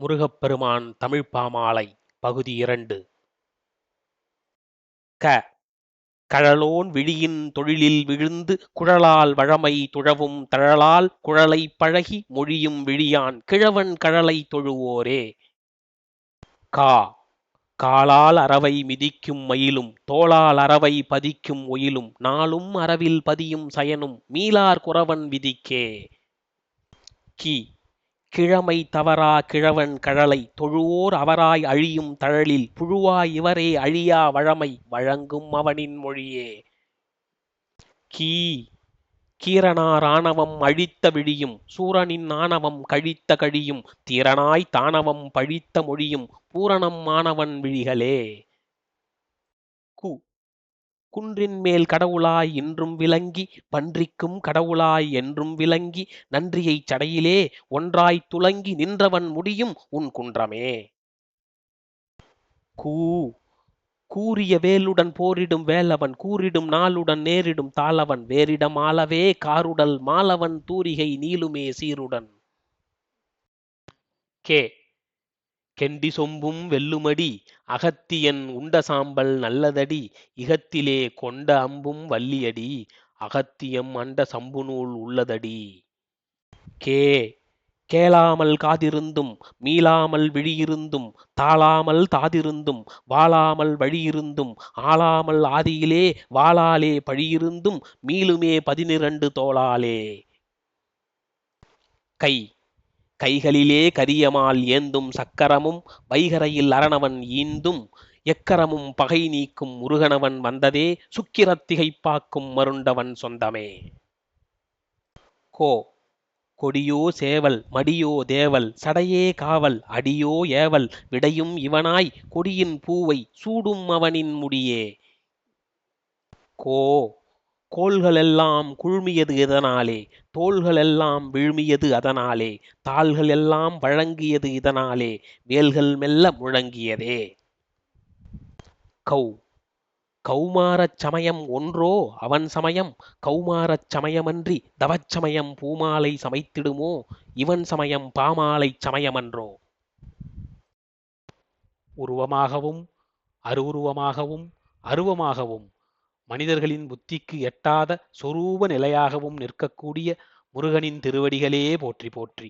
முருகப்பெருமான் தமிழ்ப்பாமாலை பகுதி இரண்டு. க. கழலோன் விழியின் தொழிலில் விழுந்து குழலால் வழமை துழவும் தழலால் குழலை பழகி மொழியும் விழியான் கிழவன் கழலை தொழுவோரே. கா. காலால் அறவை மிதிக்கும் மயிலும் தோளால் அறவை பதிக்கும் ஒயிலும் நாளும் அறவில் பதியும் சயனும் மீளார் குறவன் விதிக்கே. கி. கிழமை தவறா கிழவன் கழலை தொழுவோர் அவராய் அழியும் தழலில் புழுவாய் இவரே அழியா வழமை வழங்கும் அவனின் மொழியே. கீ கீரனார் ஆணவம் அழித்த விழியும் சூரனின் ஆணவம் கழித்த கழியும் தீரனாய் தானவம் பழித்த மொழியும் பூரணம் மாணவன் விழிகளே. குன்றின் மேல் கடவுளாய் இன்றும் விளங்கி பன்றிக்கும் கடவுளாய் என்றும் விளங்கி நன்றியைச் சடையிலே ஒன்றாய்த் துலங்கி நின்றவன் முடியும் உன் குன்றமே. கூ கூறிய வேலுடன் போரிடும் வேலவன் கூறிடும் நாளுடன் நேரிடும் தாளவன் வேறிடம் ஆளவே காருடல் மாலவன் தூரிகை நீளுமே சீருடன். கே. கெண்டி சொம்பும் வெல்லுமடி அகத்தியன் உண்ட சாம்பல் நல்லதடி இகத்திலே கொண்ட அம்பும் வள்ளியடி அகத்தியம் அண்ட சம்புநூல் உள்ளதடி. கே. கேளாமல் காதிருந்தும் மீளாமல் விழியிருந்தும் தாளாமல் தாதிருந்தும் வாழாமல் வழியிருந்தும் ஆளாமல் ஆதியிலே வாளாலே பழியிருந்தும் மீளுமே பதினிரண்டு தோளாலே. கை. கைகளிலே கரியமால் ஏந்தும் சக்கரமும் வைகரையில் அரணவன் ஈந்தும் எக்கரமும் பகை நீக்கும் முருகனவன் வந்ததே சுக்கிரத்திகைப்பாக்கும் மருண்டவன் சொந்தமே. கோ கொடியோ சேவல் மடியோ தேவல் சடையே காவல் அடியோ ஏவல் விடையும் இவனாய் கொடியின் பூவை சூடும் அவனின் முடியே. கோ கோள்களெல்லாம் குழுமியது இதனாலே தோள்களெல்லாம் விழுமியது அதனாலே தாள்கள் எல்லாம் வழங்கியது இதனாலே வேல்கள் மெல்ல முழங்கியதே. கௌ. கௌமாரச் சமயம் ஒன்றோ அவன் சமயம் கௌமாரச் சமயமன்றி தவச்சமயம் பூமாலை சமைத்திடுமோ இவன் சமயம் பாமாலைச் சமயமன்றோ. உருவமாகவும் அருவுருவமாகவும் அருவமாகவும் மனிதர்களின் புத்திக்கு எட்டாத சொரூப நிலையாகவும் நிற்கக்கூடிய முருகனின் திருவடிகளே போற்றி போற்றி.